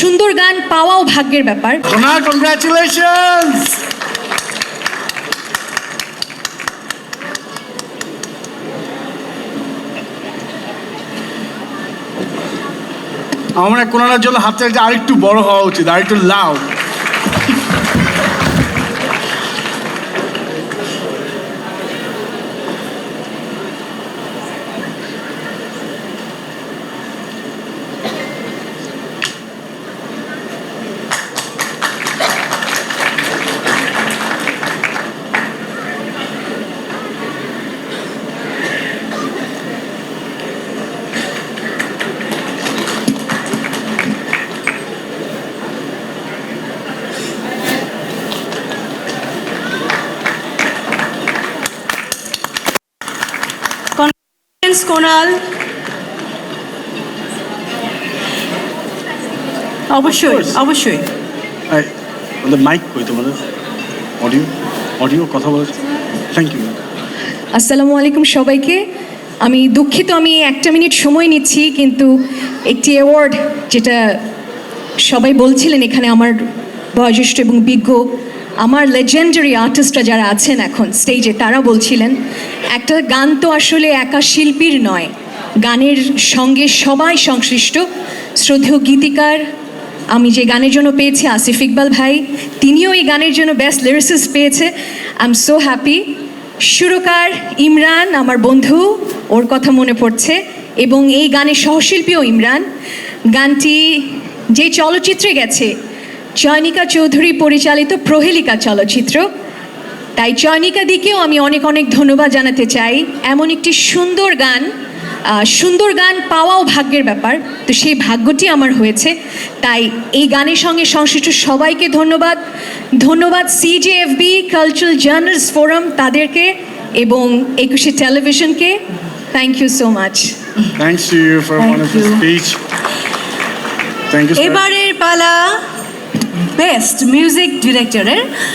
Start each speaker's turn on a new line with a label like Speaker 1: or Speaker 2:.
Speaker 1: সুন্দর গান পাওয়াও ভাগ্যের ব্যাপার।
Speaker 2: কংগ্রাচুলেশনস আমার কোনার জন্য একটু আরেকটু বড় হওয়া উচিত আরেকটু লাউড
Speaker 3: Congratulations, কোনাল অবশ্যই অবশ্যই।
Speaker 2: আমাদের মাইক কই তোমাদের অডিও অডিও কথা বলে থ্যাংক ইউ
Speaker 1: আসসালামু আলাইকুম সবাইকে। আমি দুঃখিত আমি একটা মিনিট সময় নিচ্ছি কিন্তু একটি অ্যাওয়ার্ড যেটা সবাই বলছিলেন এখানে আমার বয়োজ্যেষ্ঠ এবং বিজ্ঞ আমার লেজেন্ডারি আর্টিস্টরা যারা আছেন এখন স্টেজে তারা বলছিলেন, একটা গান তো আসলে একা শিল্পীর নয়। গানের সঙ্গে সবাই সংশ্লিষ্ট। শ্রদ্ধেয় গীতিকার, আমি যে গানের জন্য পেয়েছি, আসিফ ইকবাল ভাই, তিনিও এই গানের জন্য বেস্ট লিরিসিস পেয়েছে। আই এম সো হ্যাপি সুরকার ইমরান, আমার বন্ধু, ওর কথা মনে পড়ছে। এবং এই গানের সহশিল্পীও ইমরান। গানটি যে চলচ্চিত্রে গেছে চয়নিকা চৌধুরী পরিচালিত প্রহেলিকা চলচ্চিত্র। তাই চয়নিকা দিকেও আমি অনেক অনেক ধন্যবাদ জানাতে চাই। এমন একটি সুন্দর গান সুন্দর গান পাওয়াও ভাগ্যের ব্যাপার। তো সেই ভাগ্যটি আমার হয়েছে। তাই এই গানের সঙ্গে সংশ্লিষ্ট সবাইকে ধন্যবাদ। ধন্যবাদ সিজেএফবি কালচারাল জার্নালস ফোরাম তাদেরকে এবং একুশে টেলিভিশনকে। Thank you so much
Speaker 2: thanks you for wonderful speech you
Speaker 3: এবারের পালা। বেস্ট মিউজিক ডিরেক্টরের